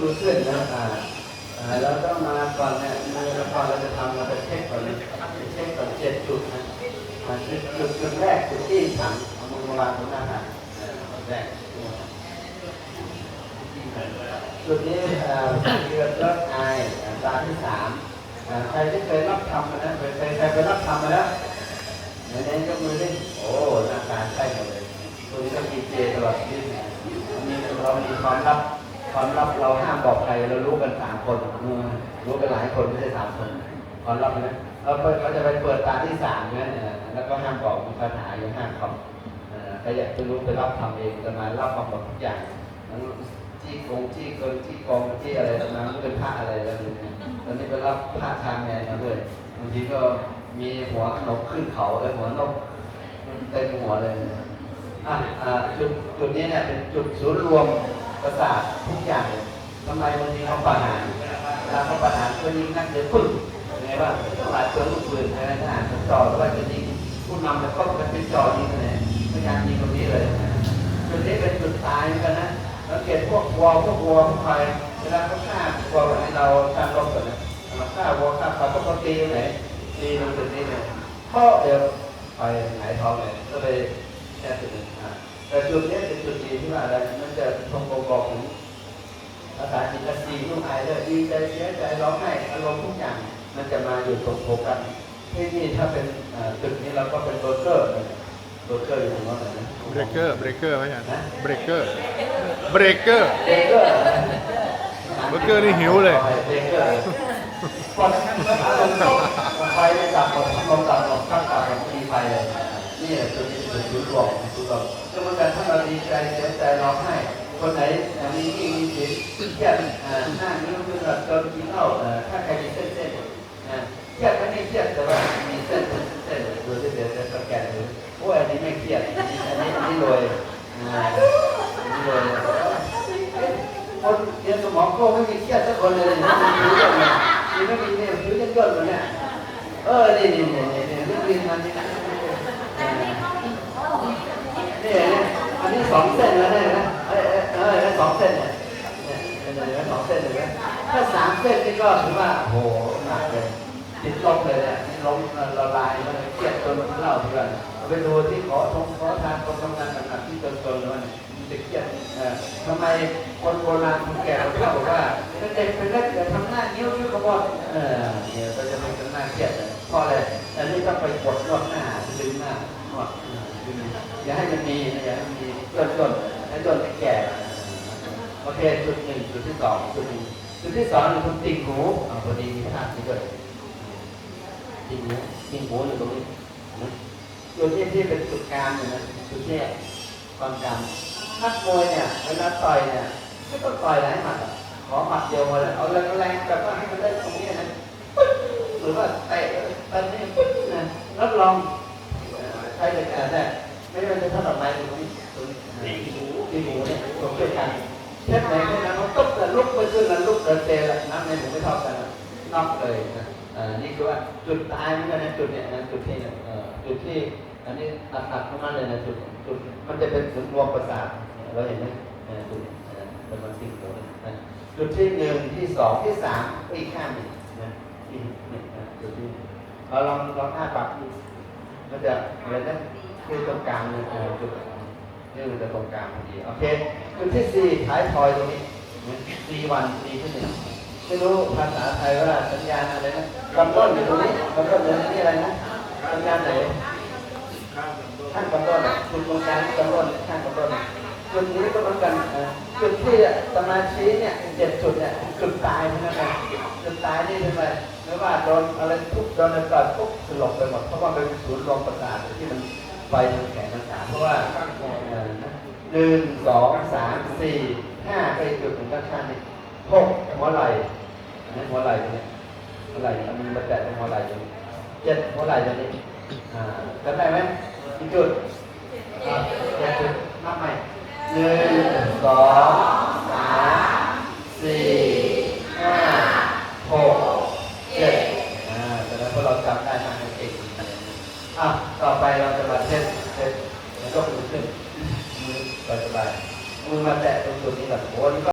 ดูเส้นนะอ่าอ่าเราต้องมาก่อนเนี่ยมือเราก่อนเราจะทำเราไปเช็คก่อนนะเช็คก่อนเจ็ดจุดนะอ่าจุดจุดจุดแรกจุดที่ถังเอามือมาวางบนหน้าถังจุดแรกจุดนี้เอ่อเกิดเลิกอายอ่าตาที่สามอ่าใครที่เคยรับทำมานะเคยเคยใครไปรับทำมาแล้วไหนๆยกมือดิโอ้หน้าตาใช่หมดเลยตัวนี้ก็กินเจตลอดชีวิตนะอันนี้เรามีความลับ ความลับเราห้ามบอกใครเรารู้กันสามคนเออรู้กันหลายคนไม่ใช่สามคนความลับนะเราเปิดเขาจะไปเปิดตาที่สามเนี่ยแล้วก็ห้ามบอกมีปัญหาอยู่ห้ามคำเออใครอยากจะรู้ไปรับทำเองจะมารับมาหมดทุกอย่างทั้งที่กงที่เกินที่กองที่อะไรตรงนั้นเป็นผ้าอะไรแล้วเนี่ยตอนนี้ไปรับผ้าทางแมนมาด้วยบางทีก็มีหัวนกขึ้นเขาเลยหัวนกมันเต็มหัวเลยอะอ่าจุดจุดนี้เนี่ยเป็นจุดศูนย์รวม ประสาททุกอย่างทำไมบางทีเขาประหารเวลาเขาประหารก็ยิงนั่งเดือดพึ่งยังไงว่าหลายตัวลูกปืนอะไรทหารมันจ่ออว่าจะยิงผู้นำจะก็มันเป็นจ่อยิงเลยพยายามยิงตรงนี้เลยจุดนี้เป็นจุดตายเหมือนกันนะสังเกตพวกวัวพวกวัวพวกควายเวลาเขาฆ่าวัวแบบนี้เราทำรบกันนะเราฆ่าวัวฆ่าควายพวกเขาตีตรงไหนตีตรงจุดนี้เนี่ยเพราะเดี๋ยวไปหายท้องเลยก็เลยแค่จุดหนึ่งอะ แต่จุดนี้เป็นจุดดีที่ว่าอะไร มันจะทงบ่งบอกถึงภาษาจิตสีนุ่มอายเลยดีใจเสียใจร้องไห้อารมณ์ทุกอย่าง มันจะมาอยู่ตรงโฟกัสที่นี่ถ้าเป็นอ่าจุดนี้เราก็เป็นโบรกเกอร์โบรกเกอร์อยู่ตรงนั้นนะเบรกเกอร์เบรกเกอร์ไหมอาจารย์เบรกเกอร์เบรกเกอร์เบรกเกอร์เบรกเกอร์นี่หิวเลยเบรกเกอร์พออารมณ์ตกไฟไม่ดับหมดลมดับหมดข้างดับหมดมีไฟเลย นี่แหละจุดนี้เป็นจุดรวมจุดรวมก็เหมือนกันถ้าเราดีใจเสียใจร้องไห้คนไหนมีที่มีสิทธิ์เครียดหน้านิ้วขึ้นแบบจนกินเหล้าเอ่อถ้าใครมีเส้นเส้นเครียดไม่ได้เครียดแต่ว่ามีเส้นเส้นเส้นดูที่เดี๋ยวจะสแกนดูโอ้ยอันนี้ไม่เครียดอันนี้อันนี้รวยอ่าอันนี้รวยคนเรียนสมองโก้ไม่มีเครียดสักคนเลยนะมีเรื่องเนี่ยมีไม่มีเนี่ยผิวจะย่นหมดเนี่ยเออนี่นี่นี่นี่นี่นี่นี่มันนี่นนี่นี่อั นี่สองเส้นแล้วเนี่ยนะเออเออเออสองเส้นเนี่ยเนี่ยเห็นไหมสองเส้นเลยนะถ้าสามเส้นนี่ก็ถือว่าโหหนักเลยติดลบเลยเนี่ยนี่ล้มละลายมันเครียดจนเล่าเพื่อนไปดูที่ขอทงขอทานคนทำงานหนักๆที่จนๆแล้วเนี่ยมันจะเครียดทำไมคนโบราณคนแก่เขาบอกว่าเป็นเด็กเป็นเล็กแต่ทำหน้านิ้วนิ้วกระบอกเออเนี่ยก็จะเป็นหน้าเครียดเลยเพราะอะไรอันนี้ต้องไปกดนวดหน้าดึงหน้านวด อย่าให้มันมีอย่าให้มันมีจนจนให้จนแก่โอเคจุดหนึ่งจุดที่สองจุดหนึ่งจุดที่สองคือคุณติ่งหูอ่าพอดีมีภาพนี้ด้วยติ่งหูติ่งหูอยู่ตรงนี้นะจุดที่ที่เป็นจุดกลางเนี่นะจุดเนี้ความกลางนักมวยเนี่ยเวลาต่อยเนี่ยไม่ต้องต่อยหลายหมัดขอหมัดเดียวพอเลยเอาแรงๆแบบว่าให้มันได้ตรงนี้นะหรือว่าเตะตอนนี้นะรับรอง ใครจะแก่ได้ไม่ว่าจะท่าดอกไม้ตรงนี้ตรงนี้หูติ่หูเนี่ยตรงด้วยกันเช่นไหนเช่นนั้นมันตุ๊บแต่ลุกไปขึ้นแล้วลุกเดินเตะละน้ำในหมูไม่เท่ากันนะนอกเลยนะนี่คือว่าจุดตายเหมือนกันนะจุดเนี่ยนะจุดที่เนี่ยจุดที่อันนี้ตัดตัดเข้ามาเลยนะจุดจุดมันจะเป็นศูนย์รวมประสาทเราเห็นไหมจุดเป็นมันสิ่งตัวนะจุดที่หนึ่งที่สองที่สามก็อีกข้างหนึ่งนะที่เนี่ยนะจุดที่เราลองลองหน้าปรับดู มันจะอะไรนะคือตรงกลางเนี่ยจุดนี่มันจะตรงกลางพอดีโอเคจุดที่สี่ท้ายทอยตรงนี้สี่วันสี่ขึ้นหนึ่งไม่รู้ภาษาไทยว่าสัญญาณอะไรนะกำต้นอยู่ตรงนี้กำต้นอยู่นี่อะไรนะสัญญาณไหนข้างกำต้นจุดตรงกลางกำต้นข้างกำต้นจุดนี้ก็เหมือนกันจุดที่สมาชี้เนี่ยเจ็ดจุดเนี่ยจุดตายนั่นแหละจุดตายนี่เป็นไร ไม่ว่าโดนอะไรทุบโดนอะไรต่อยปุ๊บสลบไปหมดเพราะว่าเป็นศูนย์รวมประสาทที่มันไปทางแขนทางขาเพราะว่าเอ่อหนึ่งสองสามสี่ห้าไปจุดหนึ่งด้านข้างนี่หกหัวไหล่อันนี้หัวไหล่ตรงนี้หัวไหล่เอามันมาแตะตรงหัวไหล่ตรงนี้เจ็ดหัวไหล่ตรงนี้อ่าจำได้ไหมอีกจุดอ่าเจ็ดจุดนับใหม่หนึ่งสอง ราจำได้ทางเองอะต่อไปเราจะมาเทสเทสแล้วก็มือขึ้นมือสบายมือมาแตะตรงจุดนี้แบบโอ้